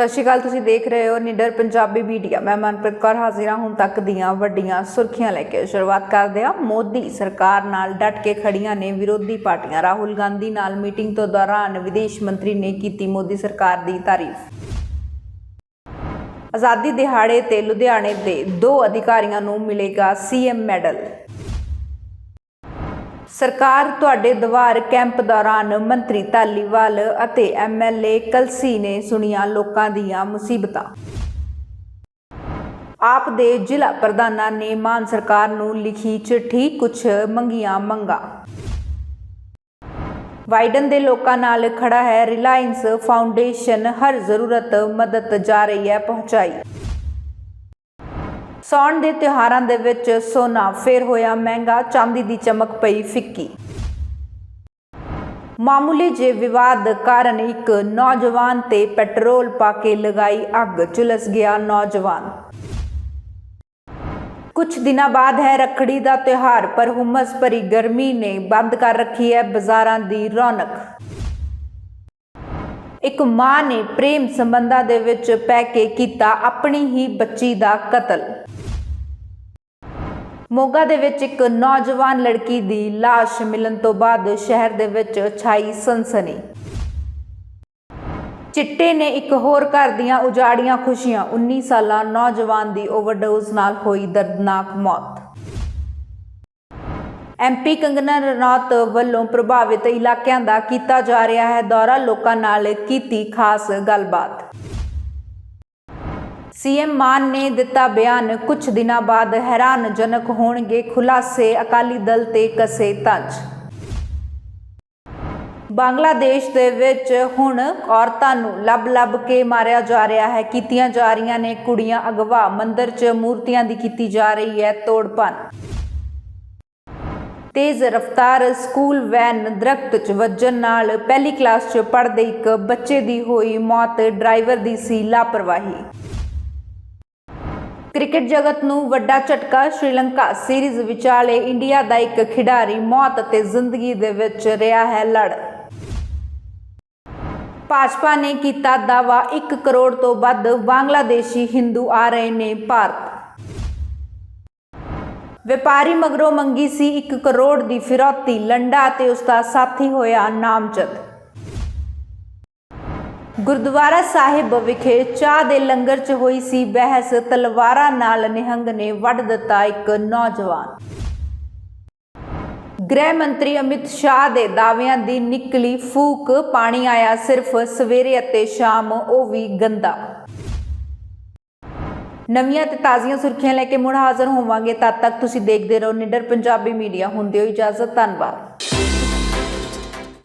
ਸਤਿ ਸ਼੍ਰੀ ਅਕਾਲ, ਤੁਸੀਂ ਦੇਖ ਰਹੇ ਹੋ ਨਿਡਰ ਪੰਜਾਬੀ ਮੀਡੀਆ। ਮੈਂ ਮਨਪ੍ਰੀਤ ਕੌਰ ਹਾਜ਼ਰ ਹਾਂ ਹੁਣ ਤੱਕ ਦੀਆਂ ਵੱਡੀਆਂ ਸੁਰਖੀਆਂ ਲੈ ਕੇ। ਸ਼ੁਰੂਆਤ ਕਰਦੇ ਹਾਂ। ਮੋਦੀ ਸਰਕਾਰ ਨਾਲ ਡਟ ਕੇ ਖੜੀਆਂ ਨੇ ਵਿਰੋਧੀ ਪਾਰਟੀਆਂ। ਰਾਹੁਲ ਗਾਂਧੀ ਨਾਲ ਮੀਟਿੰਗ ਤੋਂ ਦੌਰਾਨ ਵਿਦੇਸ਼ ਮੰਤਰੀ ਨੇ ਕੀਤੀ ਮੋਦੀ ਸਰਕਾਰ ਦੀ ਤਾਰੀਫ। ਆਜ਼ਾਦੀ ਦਿਹਾੜੇ ਤੇ ਲੁਧਿਆਣੇ ਦੇ ਦੋ ਅਧਿਕਾਰੀਆਂ ਨੂੰ ਮਿਲੇਗਾ ਸੀਐਮ ਮੈਡਲ। ਸਰਕਾਰ ਤੁਹਾਡੇ ਦਵਾਰ ਕੈਂਪ ਦੌਰਾਨ ਮੰਤਰੀ ਧਾਲੀਵਾਲ ਅਤੇ ਐਮਐਲਏ ਕਲਸੀ ਨੇ ਸੁਣੀਆਂ ਲੋਕਾਂ ਦੀਆਂ ਮੁਸੀਬਤਾਂ। ਆਪ ਦੇ ਜ਼ਿਲ੍ਹਾ ਪ੍ਰਧਾਨਾਂ ਨੇ ਮਾਨ ਸਰਕਾਰ ਨੂੰ ਲਿਖੀ ਚਿੱਠੀ, ਕੁਝ ਮੰਗੀਆਂ ਮੰਗਾ। ਵਾਈਡਨ ਦੇ ਲੋਕਾਂ ਨਾਲ ਖੜਾ ਹੈ ਰਿਲਾਇੰਸ ਫਾਊਂਡੇਸ਼ਨ, ਹਰ ਜ਼ਰੂਰਤ, ਮਦਦ ਜਾ ਰਹੀ ਹੈ, ਪਹੁੰਚਾਈ। ਸੌਣ ਦੇ ਤਿਉਹਾਰਾਂ ਦੇ ਵਿੱਚ ਸੋਨਾ ਫੇਰ ਹੋਇਆ ਮਹਿੰਗਾ, ਚਾਂਦੀ ਦੀ ਚਮਕ ਪਈ ਫਿੱਕੀ। ਮਾਮੂਲੀ ਜੇ ਵਿਵਾਦ ਕਾਰਨ ਇੱਕ ਨੌਜਵਾਨ ਤੇ ਪੈਟਰੋਲ ਪਾ ਕੇ ਲਗਾਈ ਅੱਗ ਚੁਲਸ ਗਿਆ ਨੌਜਵਾਨ। ਕੁਝ ਦਿਨਾਂ ਬਾਅਦ ਹੈ ਰੱਖੜੀ ਦਾ ਤਿਉਹਾਰ, ਪਰ ਹੁਮਸ ਭਰੀ ਗਰਮੀ ਨੇ ਬੰਦ ਕਰ ਰੱਖੀ ਹੈ ਬਾਜ਼ਾਰਾਂ ਦੀ ਰੌਣਕ। ਇੱਕ ਮਾਂ ਨੇ ਪ੍ਰੇਮ ਸੰਬੰਧਾਂ ਦੇ ਵਿੱਚ ਪੈ ਕੇ ਕੀਤਾ ਆਪਣੀ ਹੀ ਬੱਚੀ ਦਾ ਕਤਲ। ਮੋਗਾ ਦੇ ਵਿੱਚ ਇੱਕ ਨੌਜਵਾਨ ਲੜਕੀ ਦੀ ਲਾਸ਼ ਮਿਲਣ ਤੋਂ ਬਾਅਦ ਸ਼ਹਿਰ ਦੇ ਵਿੱਚ ਛਾਈ ਸਨਸਨੀ। ਚਿੱਟੇ ਨੇ ਇੱਕ ਹੋਰ ਘਰ ਦੀਆਂ ਉਜਾੜੀਆਂ ਖੁਸ਼ੀਆਂ। 19 ਸਾਲਾ ਨੌਜਵਾਨ ਦੀ ਓਵਰਡੋਜ਼ ਨਾਲ ਹੋਈ ਦਰਦਨਾਕ ਮੌਤ। ਐਮਪੀ ਕੰਗਨਾ ਰਣੌਤ ਵੱਲੋਂ ਪ੍ਰਭਾਵਿਤ ਇਲਾਕਿਆਂ ਦਾ ਕੀਤਾ ਜਾ ਰਿਹਾ ਹੈ ਦੌਰਾ। ਲੋਕਾਂ ਨਾਲ ਕੀਤੀ ਖਾਸ ਗੱਲਬਾਤ। ਸੀਐਮ ਮਾਨ ਨੇ ਦਿੱਤਾ ਬਿਆਨ। ਕੁਝ ਦਿਨਾਂ ਬਾਅਦ ਹੈਰਾਨਜਨਕ ਹੋਣਗੇ ਖੁਲਾਸੇ। ਅਕਾਲੀ ਦਲ ਤੇ ਕਸੇ ਤੰਜ। ਬੰਗਲਾਦੇਸ਼ ਦੇ ਵਿੱਚ ਹੁਣ ਔਰਤਾਂ ਨੂੰ ਲੱਭ-ਲੱਭ ਕੇ ਮਾਰਿਆ ਜਾ ਰਿਹਾ ਹੈ। ਕੀਤੀਆਂ ਜਾ ਰਹੀਆਂ ਨੇ ਕੁੜੀਆਂ ਅਗਵਾ। ਮੰਦਰ 'ਚ ਮੂਰਤੀਆਂ ਦੀ ਕੀਤੀ ਜਾ ਰਹੀ ਹੈ ਤੋੜਪਨ। ਤੇਜ਼ ਰਫ਼ਤਾਰ ਸਕੂਲ ਵੈਨ ਦਰਖਤ 'ਚ ਵੱਜਣ ਨਾਲ ਪਹਿਲੀ ਕਲਾਸ 'ਚ ਪੜ੍ਹਦੇ ਇੱਕ ਬੱਚੇ ਦੀ ਹੋਈ ਮੌਤ। ਡਰਾਈਵਰ ਦੀ ਸੀ ਲਾਪਰਵਾਹੀ। ਕ੍ਰਿਕਟ ਜਗਤ ਨੂੰ ਵੱਡਾ ਝਟਕਾ, ਸ਼੍ਰੀਲੰਕਾ ਸੀਰੀਜ਼ ਵਿਚਾਲੇ ਇੰਡੀਆ ਦਾ ਇੱਕ ਖਿਡਾਰੀ ਮੌਤ ਅਤੇ ਜ਼ਿੰਦਗੀ ਦੇ ਵਿੱਚ ਰਿਹਾ ਹੈ ਲੜ। ਭਾਜਪਾ ਨੇ ਕੀਤਾ ਦਾਵਾ 1 ਕਰੋੜ ਤੋਂ ਵੱਧ ਬੰਗਲਾਦੇਸ਼ੀ ਹਿੰਦੂ ਆ ਰਹੇ ਨੇ ਭਾਰਤ। ਵਪਾਰੀ ਮਗਰੋਂ ਮੰਗੀ ਸੀ 1 ਕਰੋੜ ਦੀ ਫਿਰੌਤੀ, ਲੰਡਾ ਤੇ ਉਸ ਦਾ ਸਾਥੀ ਹੋਇਆ ਨਾਮਜ਼ਦ। ਗੁਰਦੁਆਰਾ ਸਾਹਿਬ ਵਿਖੇ ਚਾਹ ਦੇ ਲੰਗਰ 'ਚ ਹੋਈ ਸੀ ਬਹਿਸ। ਤਲਵਾਰਾਂ ਨਾਲ ਨਿਹੰਗ ਨੇ ਵੱਢ ਦਿੱਤਾ ਇੱਕ ਨੌਜਵਾਨ। ਗ੍ਰਹਿ ਮੰਤਰੀ ਅਮਿਤ ਸ਼ਾਹ ਦੇ ਦਾਅਵਿਆਂ ਦੀ ਨਿਕਲੀ ਫੂਕ। ਪਾਣੀ ਆਇਆ ਸਿਰਫ ਸਵੇਰੇ ਅਤੇ ਸ਼ਾਮ, ਉਹ ਵੀ ਗੰਦਾ। ਨਵੀਆਂ ਤੇ ਤਾਜ਼ੀਆਂ ਸੁਰਖੀਆਂ ਲੈ ਕੇ ਮੁੜ ਹਾਜ਼ਰ ਹੋਵਾਂਗੇ। ਤਦ ਤੱਕ ਤੁਸੀਂ ਦੇਖਦੇ ਰਹੋ, ਨਿਡਰ ਪੰਜਾਬੀ ਮੀਡੀਆ। ਹੁੰਦੇ ਹੋ ਇਜਾਜ਼ਤ, ਧੰਨਵਾਦ।